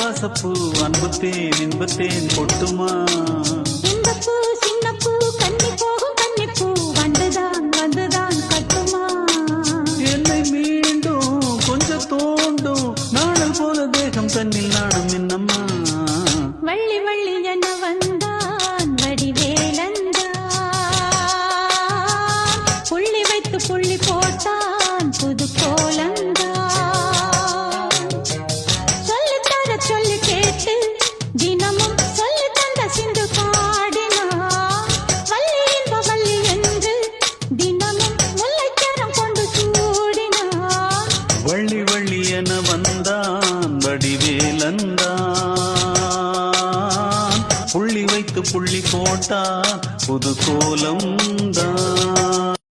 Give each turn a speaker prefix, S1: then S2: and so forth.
S1: வாசப்பூ அன்புத்தேன் இன்பத்தேன் கொட்டுமா?
S2: இன்பப்பூ சின்னப்பூ கன்னி போகும் கன்னிப்பூ வந்துதான் வந்துதான் கட்டுமா?
S1: என்னை மீண்டும் கொஞ்சம் தோண்டும் நாடல் போல தேகம் தன்னில் நாடும் என்னம்மா?
S2: வள்ளி வள்ளி என வந்தான் வடிவேலந்தான். புள்ளி வைத்து புள்ளி போட்டான் புது கோலந்தான்
S1: வள்ளி வள்ளி என வந்தான் வடிவேலந்தான். புள்ளி வைத்து புள்ளி போட்டான் புது கோலம் தான்.